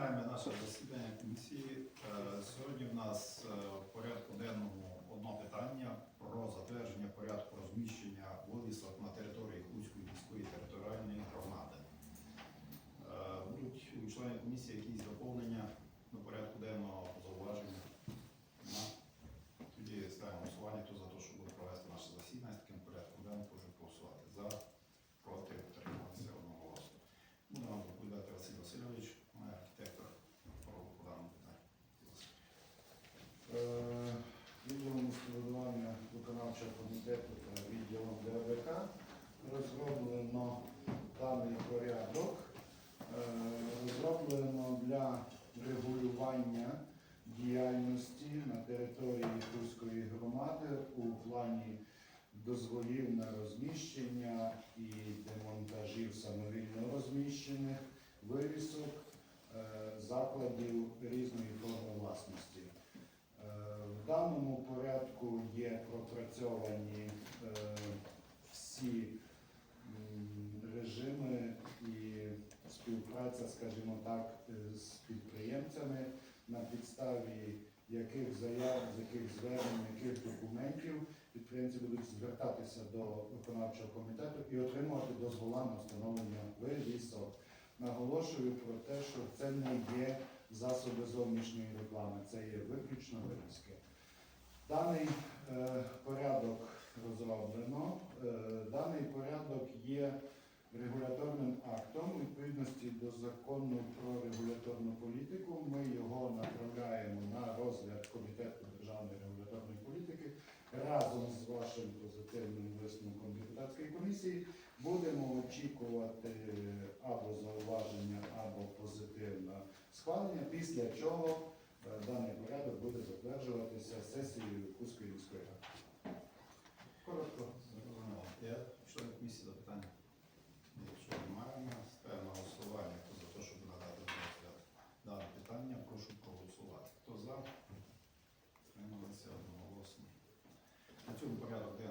Починаємо наше засідання комісії. Е, Сьогодні в нас е, в порядку денному одно питання про затвердження порядку розміщення вилісок на території Хуцької міської територіальної громади. Е, Будуть у членів комісії якісь доповнення до порядку денного розроблено даний порядок. Е, Розроблено для регулювання діяльності на території Курської громади у плані дозволів на розміщення і демонтажів самовільно розміщених вивісок е, закладів різної форми власності. Е, В даному порядку є пропрацьовані е, всі м, режими і співпраця, скажімо так, е, з підприємцями, на підставі яких заяв, з яких звернень, яких документів підприємці будуть звертатися до виконавчого комітету і отримувати дозвола на встановлення вивісок. Наголошую про те, що це не є засоби зовнішньої реклами, це є виключно вивіски. Даний е, порядок розроблено. Е, даний порядок є регуляторним актом відповідності до закону про регуляторну політику. Ми його направляємо на розгляд Комітету державної регуляторної політики разом з вашим позитивним висновком депутатської комісії. Будемо очікувати або зауваження, або позитивне схвалення, після чого е, даний порядок буде затверджуватися сесією Кузької міської ради. Трималися одноголосно. На цьому порядок денний.